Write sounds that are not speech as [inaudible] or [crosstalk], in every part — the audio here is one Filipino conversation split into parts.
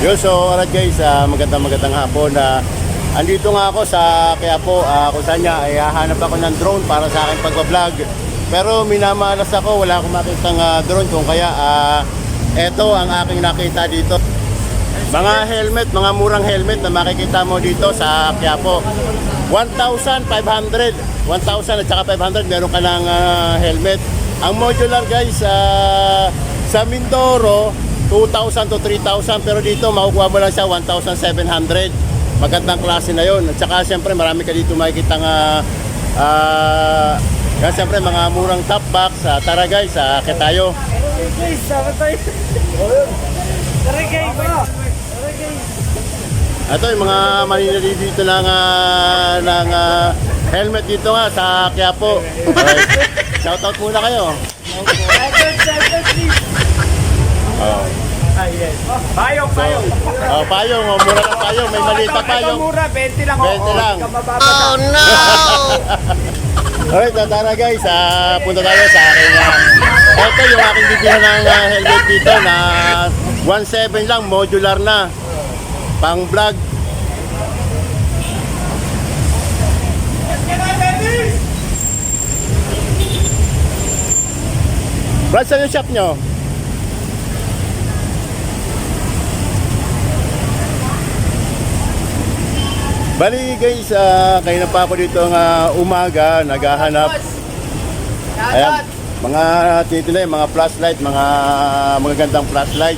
Yo, so alright guys, ah, magandang magandang hapon na andito nga ako sa kaya po kung saan niya ay hahanap ako ng drone para sa aking pagbablog. Pero minamalas ako, wala akong makitang ah, drone kung kaya ah, eto ang aking nakita dito. Mga helmet, mga murang helmet na makikita mo dito sa Quiapo. 1,500. 1,000 at saka 500 meron ka ng ah, helmet. Ang modular guys, ah, sa Mindoro, 2,000 to 3,000 pero dito makukuha mo lang siya 1,700. Magandang klase na yon. At saka siyempre marami ka dito makikita nga ah yan siyempre mga murang top box. Ah, tara guys, ah, akit tayo. Guys, sama tayo. Tara guys. Ito yung mga maninili dito ng, ah, ng ah, helmet dito nga sa Quiapo. Alright. [laughs] Shoutout muna kayo. Agad, agad, please. Oh. Ah, yes. Payong, payong. Oh, payong, oh, mura ng payong, may malita payong. mura, 20 lang. 20 lang. Hindi ka mababasa. [laughs] Alright, so tara guys, ah, punta tayo sa aking uh, ito yung aking bibihan ng ah, helmet dito na 1.7 lang, modular na. Pang vlog. Brad, saan yung shop nyo? Bali guys, uh, kayo na pa ako dito ng ah, umaga, naghahanap. Ayan, mga tinitinay, mga flashlight, mga magagandang flashlight,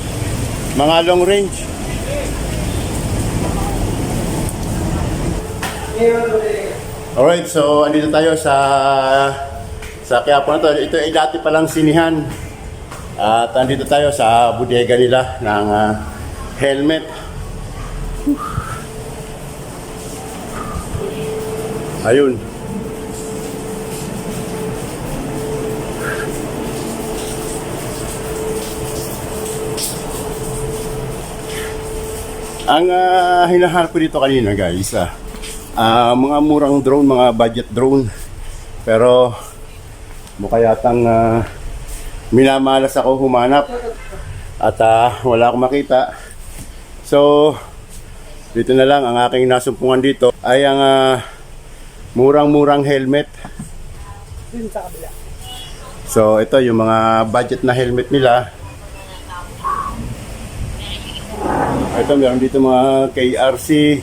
mga long range. Alright, so andito tayo sa sa Quiapo na to. Ito ay dati palang sinihan. At andito tayo sa bodega nila ng ah, helmet. Ayun. Ang ah, hinahanap ko dito kanina guys, ah, ah, mga murang drone, mga budget drone. Pero mukha yatang ah, minamalas ako humanap at ah, wala akong makita. So, dito na lang ang aking nasumpungan dito ay ang ah, murang-murang helmet. Dun sa kabila. So, ito yung mga budget na helmet nila. Ito, meron dito mga KRC,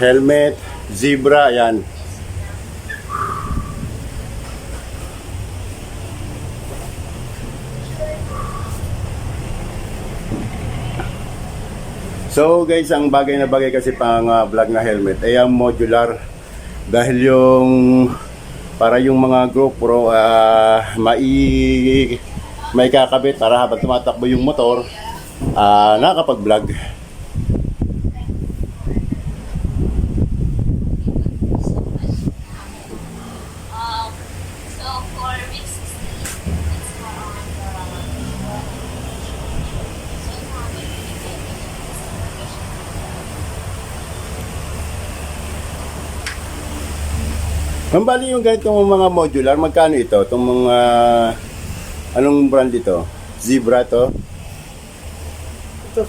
helmet, zebra, yan. So guys, ang bagay na bagay kasi pang uh, vlog na helmet ay ang modular dahil yung para yung mga GoPro ah mai may kakabit para habang tumatakbo yung motor ah nakakapag-vlog. Ang bali yung ganitong mga modular, magkano ito? Itong mga anong brand ito? Zebra to?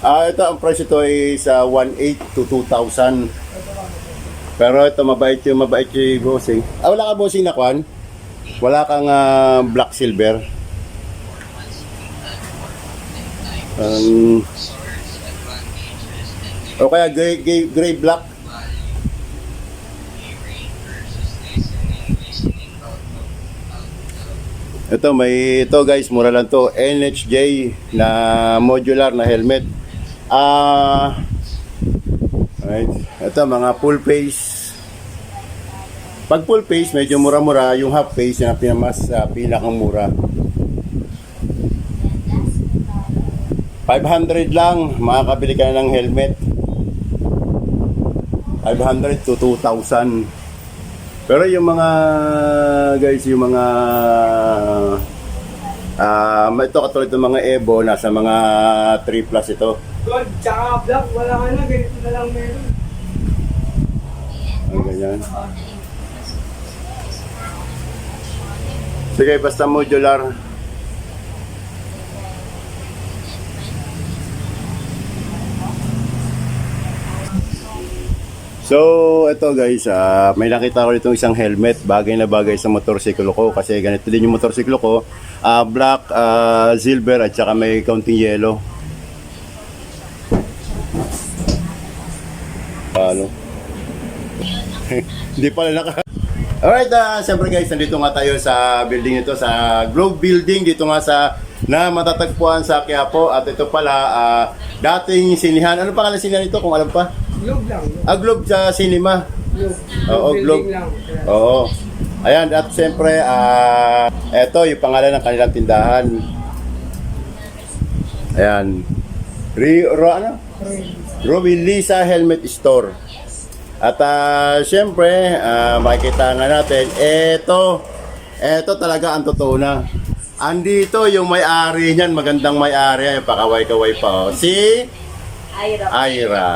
Ah, ito ang price ito ay sa 1.8 to 2,000. Pero ito mabait yung mabait yung bossing. Ah, wala ka bossing na kwan? Wala kang ah, black silver? Um, o kaya gray, gray, gray black? Ito may ito guys, mura lang to. NHJ na modular na helmet. Ah Right. Ito mga full face. Pag full face medyo mura-mura, yung half face yung pinamas uh, pinakang mura. 500 lang, makakabili ka na ng helmet. 500 to 2,000. Pero yung mga guys, yung mga ah ito katulad ng mga Evo nasa mga 3 plus ito. Gold, tsaka black. Wala ka na. Ganito na lang meron. Ang ganyan. Sige, basta modular. So, ito guys, ah, may nakita ko dito isang helmet, bagay na bagay sa motorsiklo ko kasi ganito din yung motorsiklo ko, ah, black, ah, silver at saka may kaunting yellow. Ano? [laughs] Hindi pala naka... Alright, uh, siyempre guys, nandito nga tayo sa building ito, sa Globe Building, dito nga sa na matatagpuan sa Quiapo at ito pala ah, dating sinihan. Ano pangalan sinihan ito kung alam pa? Globe lang. Ah, Globe sa cinema. Globe. Oo, Globe. lang. Oo. Ayan, at siyempre, ah, eto yung pangalan ng kanilang tindahan. Ayan. Ri, ro, ano? Ruby Lisa Helmet Store. At ah, siyempre, ah, makikita nga natin, eto, eto talaga ang totoo na. Andito yung may-ari niyan, magandang may-ari, ay pakaway-kaway pa. Oh. Si Ira. Ira.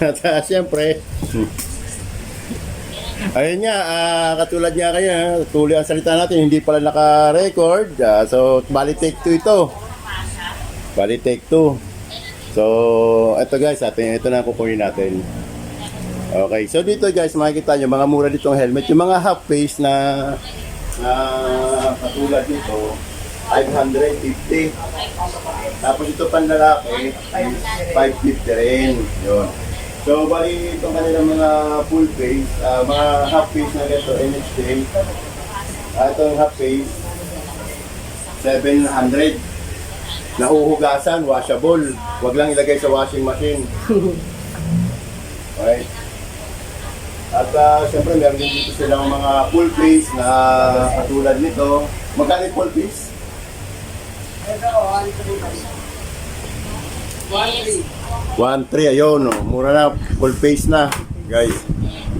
At ah, [laughs] siyempre, ayun nga, ah, katulad nga kaya, tuloy ang salita natin, hindi pala naka-record. Ah, so, bali take two ito. Bali take two. So, ito guys, atin, ito na kukunin natin. Okay, so dito guys, makikita nyo, mga mura ditong helmet. Yung mga half face na, na katulad nito, 550. Tapos ito panlalaki, 550 rin. Yun. So, bali itong kanilang mga full face, ah, mga half face na ganito, NHD, uh, itong half face, 700. Nahuhugasan, washable. Huwag lang ilagay sa washing machine. [laughs] Okay. At uh, siyempre meron din dito silang mga full face na katulad nito. Magkano yung full face? Ito, oh, ano ito dito? One, three. 1.3, ayun, oh. mura na, full face na, guys.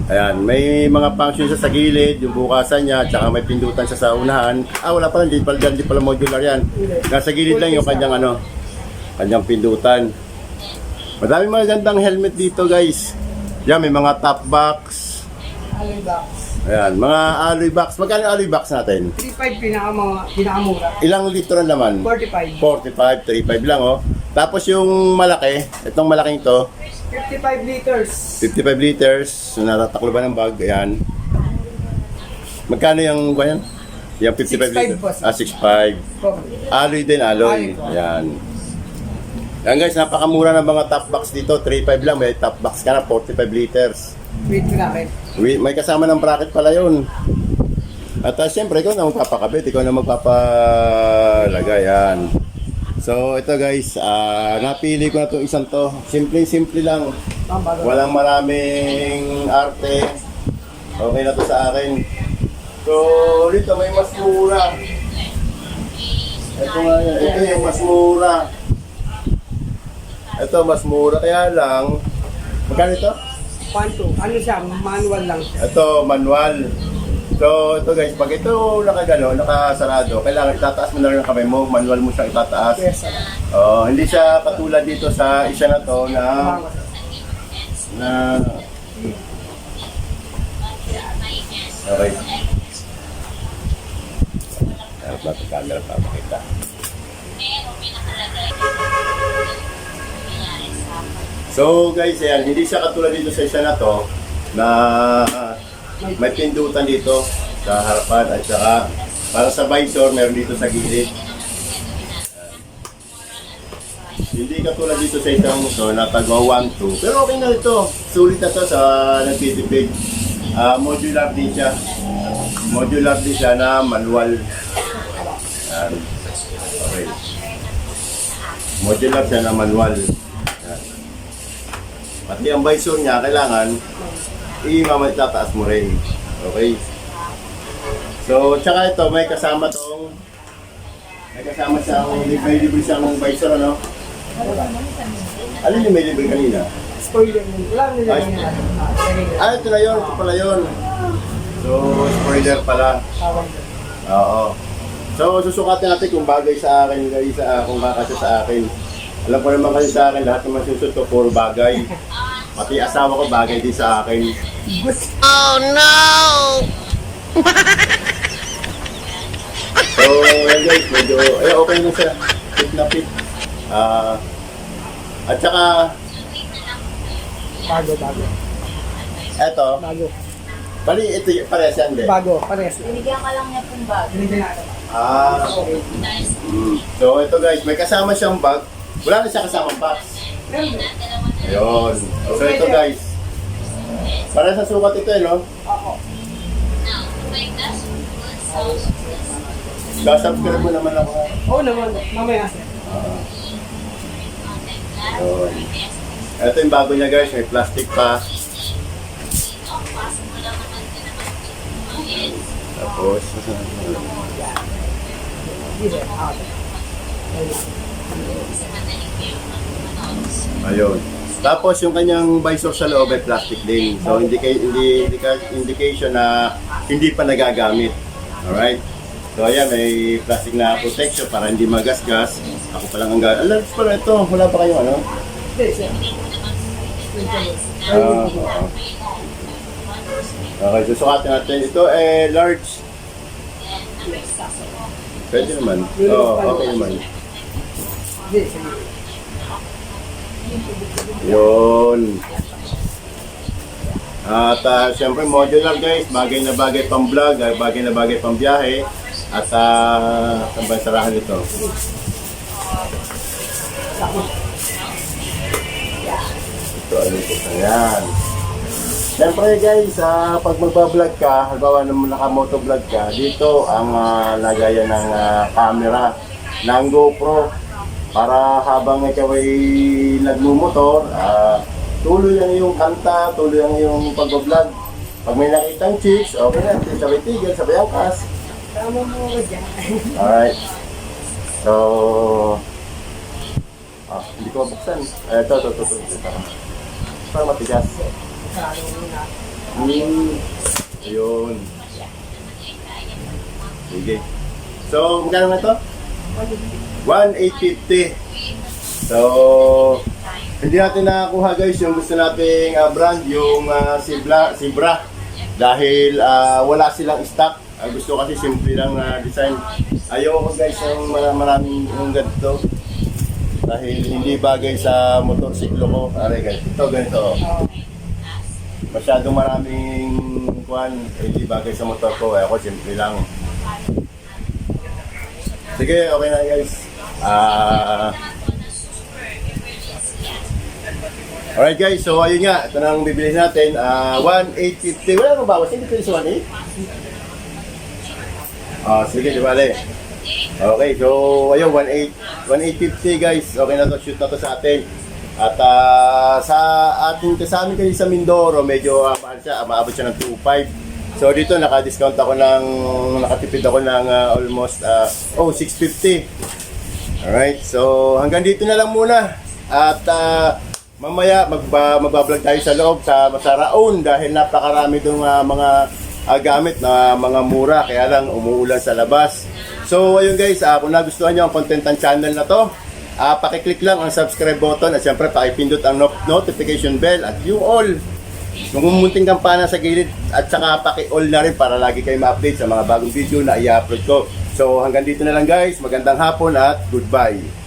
Ayan, may mga function siya sa gilid, yung bukasan niya, tsaka may pindutan sa unahan. Ah, wala pala, hindi pala, hindi pala modular yan. Nasa gilid lang yung kanyang ano, kanyang pindutan. Madami mga gandang helmet dito, guys. Yan, may mga top box. Ayan, mga alloy box. Magkano alloy box natin? 3.5 pinaka mga pinakamura. Ilang litro naman? 45. 45, 35 lang, oh. Tapos yung malaki, itong malaking to, 55 liters. 55 liters, so natataklo ba ng bag? Ayan. Magkano yung ba yan? Yung 55 6.5 liters? boss. Ah, 6.5. Alloy din, alloy. Alloy. Ayan. Yan guys, napakamura ng mga top box dito. 3.5 lang, may top box ka na, 45 liters. Wait bracket. Wi- May kasama ng bracket pala yun. At uh, siyempre, ikaw na magpapakabit, ikaw na magpapalagay. Yan. So, ito guys, ah, napili ko na itong isang to. Simple-simple lang. Walang maraming arte. Okay na to sa akin. So, dito may mas mura. Ito nga yan. Ito yung mas mura. Ito mas mura. Kaya lang, magkano ito? Panto. Ano siya? Manual lang siya. Ito, manual. So, ito guys, pag ito nakagano, nakasarado, kailangan itataas mo na rin ang kamay mo, manual mo siyang itataas. Yes. sir. Oh, hindi siya katulad dito sa isa na to na na Okay. Natin camera para makita. So guys, ayan, hindi siya katulad dito sa isa na to na may pindutan dito sa harapan at saka para sa visor meron dito sa gilid. Hindi katulad dito sa isang to na tagwa 1, 2. Pero okay na ito. Sulit na to sa nagtitipid. Ah, modular din siya. Modular din siya na manual. Ayan. Okay. Modular siya na manual. Pati ang visor niya, kailangan i-mamatataas mo rin. Okay? So, tsaka ito, may kasama tong may kasama siyang, may libre siyang visor, ano? Alin yung may libre kanina? Spoiler yun. Wala nila Ay. yun. Ah, nila. Ah, ito na yun, ito pala yun. So, spoiler pala. Oo. So, susukatin natin kung bagay sa akin, guys, sa, kung kakasya sa akin. Alam ko naman kasi sa akin, lahat naman susot ko, puro bagay. Pati asawa ko, bagay din sa akin. So, yan guys, medyo, eh, okay na siya. Fit na fit. Ah, at saka, Bago, bago. Eto, Bago. bali ito y- parehas yan din. Bago, pares. Binigyan ka lang niya pong bag. Binigyan natin. Ah, Nice. mm. So ito guys, may kasama siyang bag. Wala na siya kasamang box. Ayun. So ito guys, para sa sukat ito eh, no? Sounds, Sasubscribe mo naman ako. Oo naman. Mamaya sir. Ayun. Ito yung bago niya guys, may plastic pa. Yes. Tapos, Ayun. Tapos yung kanyang visor sa loob ay plastic din. So indica hindi indica- indication na hindi pa nagagamit. Alright? So ayan, may plastic na protection para hindi magasgas. Ako pa lang ang gamit. Alam pala ito, wala pa kayo ano? Ah, oo. okay, susukatin natin. Ito eh large. Pwede naman. Oo, okay naman. Yun. At uh, siyempre modular guys, bagay na bagay pang vlog, ah, bagay na bagay pang biyahe. At uh, ba yung sarahan ito? Ito, ano ito? Ayan. Siyempre guys, ah, pag magbablog ka, halimbawa naman naka-motovlog ka, dito ang ah, lagayan ng ah, camera ng GoPro para habang ikaw ay nagmumotor, ah, tuloy ang iyong kanta, tuloy ang iyong pag-vlog. Pag may nakitang chicks, okay na, sabay tigil, sabay angkas. Tama mo ako dyan. Alright. So, ah, hindi ko mabuksan. Eh, ito, ito, ito, ito. ito. Parang matigas. Hmm. Ayun. Sige. So, magkano na ito? 1,850. So, hindi natin nakakuha guys yung gusto nating ah, brand, yung uh, Sibra, Sibra. Dahil ah, wala silang stock. Ah, gusto kasi simple lang na design. Ayoko guys yung mar- maraming yung ganito. Dahil hindi bagay sa motorsiklo ko. Aray guys, ito ganito. Masyadong maraming kuan, hindi bagay sa motor ko. Eh, ako simple lang. Sige, okay na guys. Ah... Alright guys, so ayun nga, ito na ang bibili natin. Ah, 1,850. Wala nang bawas, hindi pwede sa 1,8. Ah, sige, di bale. Okay, so ayun, 1,800 1,850 guys. Okay na to, shoot na to sa atin. At ah, sa ating kasama kayo sa Mindoro, medyo uh, siya, maabot siya ng 2,500. So dito naka-discount ako ng, nakatipid ako ng ah, almost, ah, oh, 650. Alright, so hanggang dito na lang muna. At ah, mamaya magba, magbablog tayo sa loob sa Masaraon dahil napakarami itong mga ah, gamit na mga mura kaya lang umuulan sa labas. So ayun guys, ah, kung nagustuhan nyo ang content ng channel na to, ah, pakiclick lang ang subscribe button at syempre pakipindot ang no- notification bell at yung all yung munting kampana sa gilid at saka paki-all na rin para lagi kayo ma-update sa mga bagong video na i-upload ko. So hanggang dito na lang guys, magandang hapon at goodbye.